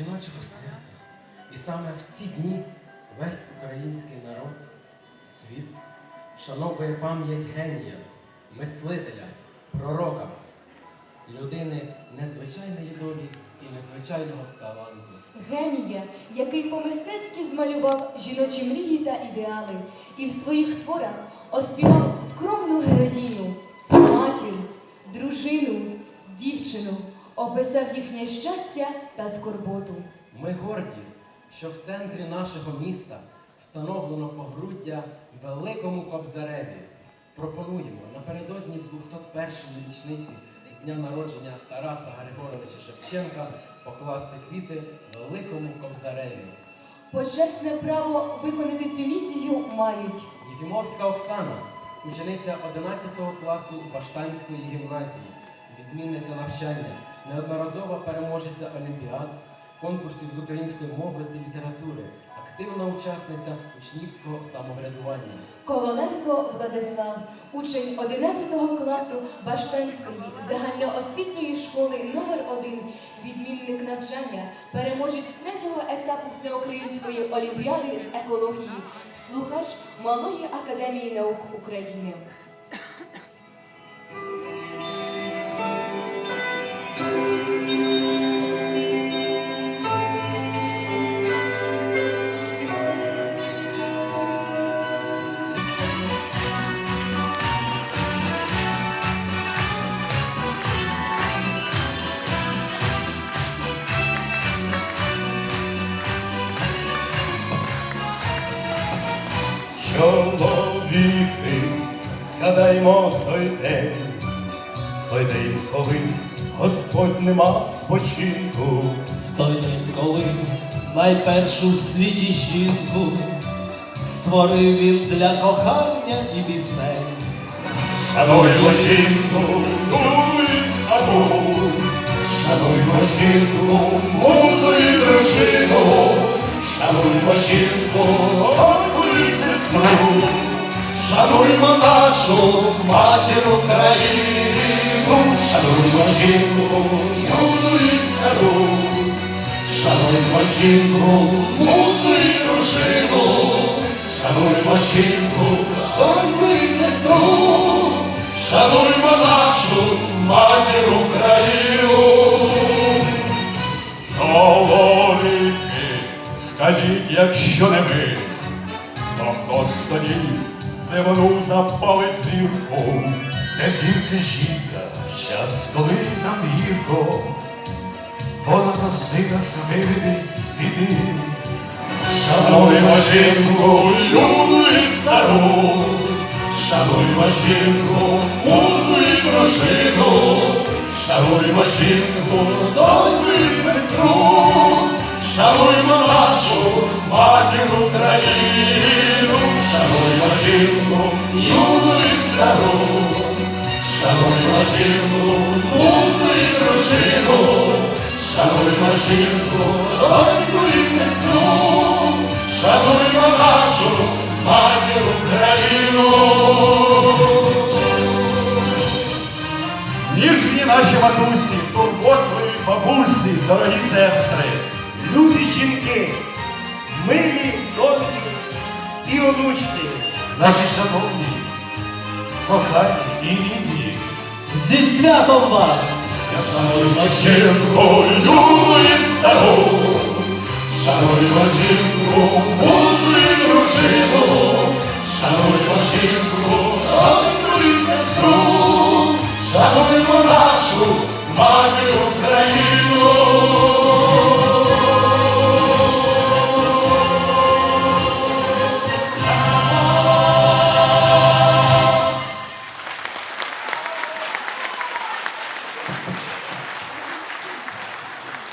жіночого свята. І саме в ці дні весь український народ, світ вшановує пам'ять генія, мислителя, пророка, людини незвичайної долі і незвичайного таланту. Генія, який по-мистецьки змалював жіночі мрії та ідеали, і в своїх творах оспівав скромну героїню, описав їхнє щастя та скорботу. Ми горді, що в центрі нашого міста встановлено погруддя великому кобзареві. Пропонуємо напередодні 201-ї річниці з дня народження Тараса Григоровича Шевченка покласти квіти великому кобзареві. Почесне право виконати цю місію мають Єфімовська Оксана, учениця 11 класу Баштанської гімназії, відмінниця навчання, неодноразова переможеця олімпіад, конкурсів з української мови та літератури, активна учасниця учнівського самоврядування. Коваленко Владислав, учень 11 класу Баштанської загальноосвітньої школи номер 1 відмінник навчання, переможець третього етапу всеукраїнської олімпіади з екології, слухач Малої академії наук України. Чоловіки, згадаймо той день, той день, коли Господь нема спочинку, Той день, коли найпершу в світі жінку створив він для кохання і пісень. Шануймо жінку, ну і саду, шануймо жінку, музу і дружину, шануймо жінку, шануймо нашу матір Україну, шануймо жінку, южу і стару, шануймо жінку, музу і дружину, шануймо жінку, доньку і сестру, шануймо нашу матір Україну. Чоловіки, скажіть, якщо не ми, то хто ж тоді земну запалить зірку? Це зірка жінка, час, коли нам гірко, вона виведеть з біди. Шануймо жінку, і стару, шануймо жінку, музу і дружину, шануймо жінку, і сестру, шануймо нашу матір Україну, жінку, юну стару, шануймо жінку, музу і дружину, шануймо жінку, доньку і сестру, шануймо нашу матір Україну. Ніжні наші матусі, турботливі бабусі, дорогі сестри, любі жінки, милі доньки і онучки. Наші шановні, кохані і рідні, Зі святом вас! шануймо жінку, юну і стару, шануймо жінку, і дружину, шануймо жінку, доньку і сестру, шануймо нашу матір